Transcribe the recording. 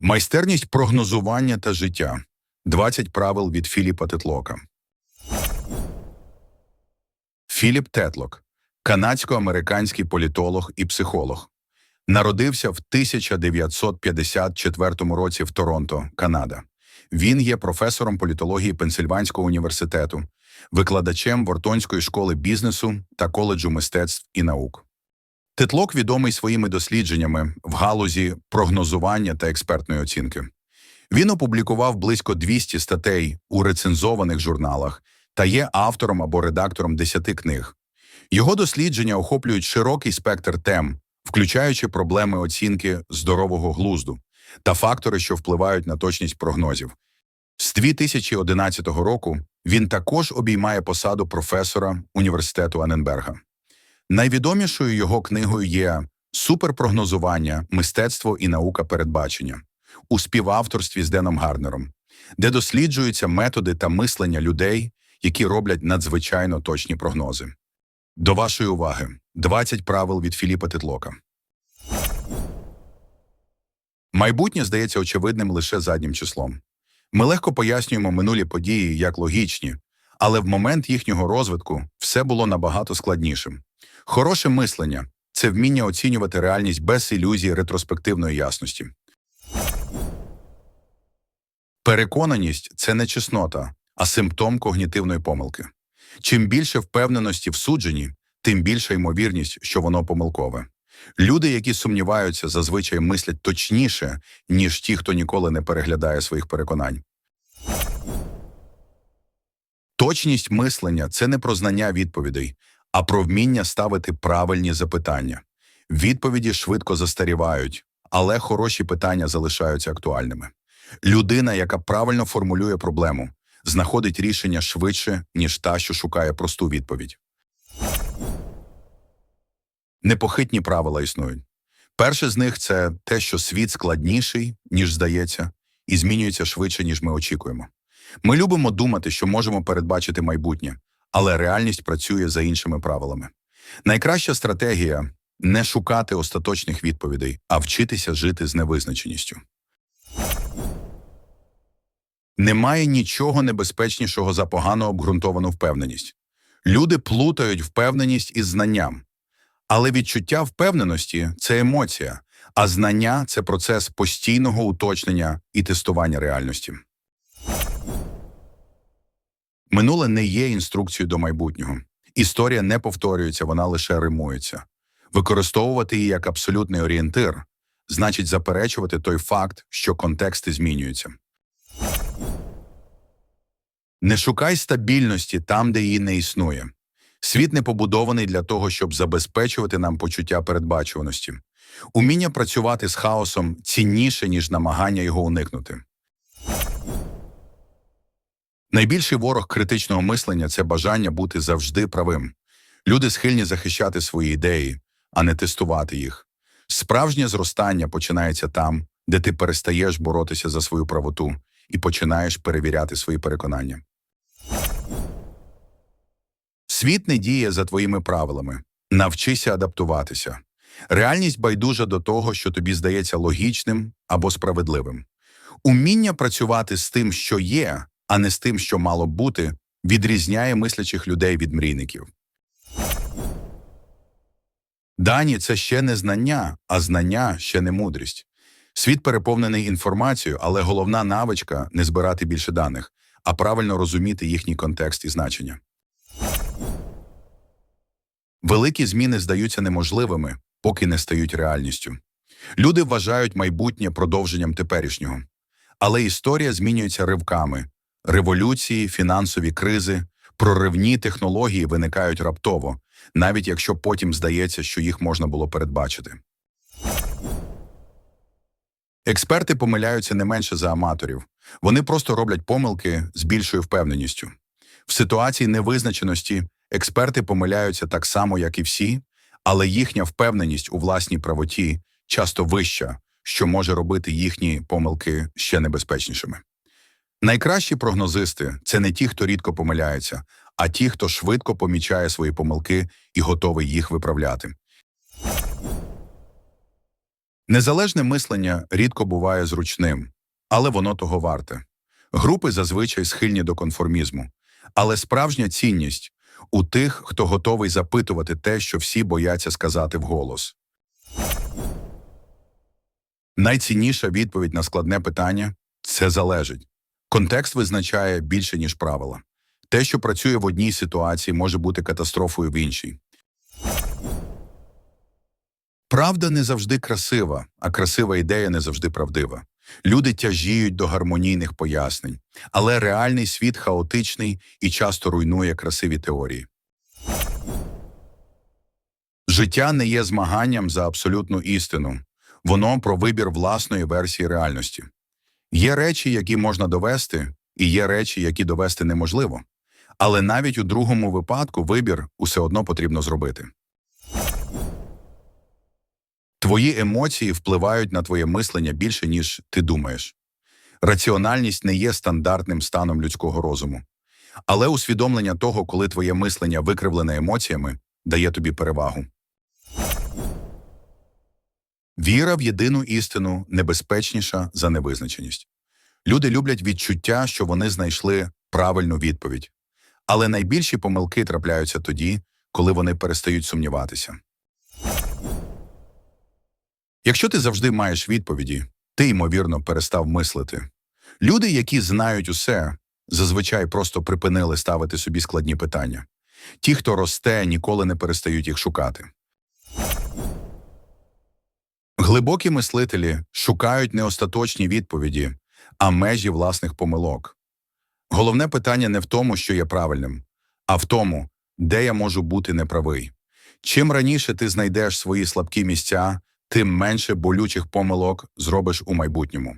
Майстерність прогнозування та життя. 20 правил від Філіпа Тетлока. Філіп Тетлок – канадсько-американський політолог і психолог. Народився в 1954 році в Торонто, Канада. Він є професором політології Пенсильванського університету, викладачем Вортонської школи бізнесу та коледжу мистецтв і наук. Тетлок відомий своїми дослідженнями в галузі прогнозування та експертної оцінки. Він опублікував близько 200 статей у рецензованих журналах та є автором або редактором 10 книг. Його дослідження охоплюють широкий спектр тем, включаючи проблеми оцінки здорового глузду та фактори, що впливають на точність прогнозів. З 2011 року він також обіймає посаду професора університету Анненберга. Найвідомішою його книгою є Суперпрогнозування, мистецтво і наука передбачення у співавторстві з Деном Гарнером, де досліджуються методи та мислення людей, які роблять надзвичайно точні прогнози. До вашої уваги 20 правил від Філіпа Тетлока. Майбутнє здається очевидним лише заднім числом. Ми легко пояснюємо минулі події як логічні, але в момент їхнього розвитку все було набагато складнішим. Хороше мислення це вміння оцінювати реальність без ілюзії ретроспективної ясності. Переконаність це не чеснота, а симптом когнітивної помилки. Чим більше впевненості в судженні, тим більша ймовірність, що воно помилкове. Люди, які сумніваються, зазвичай мислять точніше, ніж ті, хто ніколи не переглядає своїх переконань. Точність мислення це не про знання відповідей, а про вміння ставити правильні запитання. Відповіді швидко застарівають, але хороші питання залишаються актуальними. Людина, яка правильно формулює проблему, знаходить рішення швидше, ніж та, що шукає просту відповідь. Непохитні правила існують. Перше з них це те, що світ складніший, ніж здається, і змінюється швидше, ніж ми очікуємо. Ми любимо думати, що можемо передбачити майбутнє, але реальність працює за іншими правилами. Найкраща стратегія не шукати остаточних відповідей, а вчитися жити з невизначеністю. Немає нічого небезпечнішого за погано обґрунтовану впевненість. Люди плутають впевненість із знанням. Але відчуття впевненості це емоція, а знання це процес постійного уточнення і тестування реальності. Минуле не є інструкцією до майбутнього. Історія не повторюється, вона лише римується. Використовувати її як абсолютний орієнтир значить заперечувати той факт, що контексти змінюються. Не шукай стабільності там, де її не існує. Світ не побудований для того, щоб забезпечувати нам почуття передбачуваності. Уміння працювати з хаосом цінніше, ніж намагання його уникнути. Найбільший ворог критичного мислення це бажання бути завжди правим. Люди схильні захищати свої ідеї, а не тестувати їх. Справжнє зростання починається там, де ти перестаєш боротися за свою правоту і починаєш перевіряти свої переконання. Світ не діє за твоїми правилами. Навчися адаптуватися. Реальність байдужа до того, що тобі здається логічним або справедливим. Уміння працювати з тим, що є, а не з тим, що мало б бути, відрізняє мислячих людей від мрійників. Дані це ще не знання, а знання ще не мудрість. Світ переповнений інформацією, але головна навичка не збирати більше даних, а правильно розуміти їхній контекст і значення. Великі зміни здаються неможливими, поки не стають реальністю. Люди вважають майбутнє продовженням теперішнього. Але історія змінюється ривками. Революції, фінансові кризи, проривні технології виникають раптово, навіть якщо потім здається, що їх можна було передбачити. Експерти помиляються не менше за аматорів. Вони просто роблять помилки з більшою впевненістю. В ситуації невизначеності експерти помиляються так само, як і всі, але їхня впевненість у власній правоті часто вища, що може робити їхні помилки ще небезпечнішими. Найкращі прогнозисти це не ті, хто рідко помиляється, а ті, хто швидко помічає свої помилки і готовий їх виправляти. Незалежне мислення рідко буває зручним, але воно того варте. Групи зазвичай схильні до конформізму, але справжня цінність у тих, хто готовий запитувати те, що всі бояться сказати вголос. Найцінніша відповідь на складне питання це залежить. Контекст визначає більше, ніж правила. Те, що працює в одній ситуації, може бути катастрофою в іншій. Правда не завжди красива, а красива ідея не завжди правдива. Люди тяжіють до гармонійних пояснень, але реальний світ хаотичний і часто руйнує красиві теорії. Життя не є змаганням за абсолютну істину, воно про вибір власної версії реальності. Є речі, які можна довести, і є речі, які довести неможливо. Але навіть у другому випадку вибір усе одно потрібно зробити. Твої емоції впливають на твоє мислення більше, ніж ти думаєш. Раціональність не є стандартним станом людського розуму. Але усвідомлення того, коли твоє мислення викривлене емоціями, дає тобі перевагу. Віра в єдину істину небезпечніша за невизначеність. Люди люблять відчуття, що вони знайшли правильну відповідь. Але найбільші помилки трапляються тоді, коли вони перестають сумніватися. Якщо ти завжди маєш відповіді, ти, ймовірно, перестав мислити. Люди, які знають усе, зазвичай просто припинили ставити собі складні питання. Ті, хто росте, ніколи не перестають їх шукати. Глибокі мислителі шукають не остаточні відповіді, а межі власних помилок. Головне питання не в тому, що є правильним, а в тому, де я можу бути неправий. Чим раніше ти знайдеш свої слабкі місця, тим менше болючих помилок зробиш у майбутньому.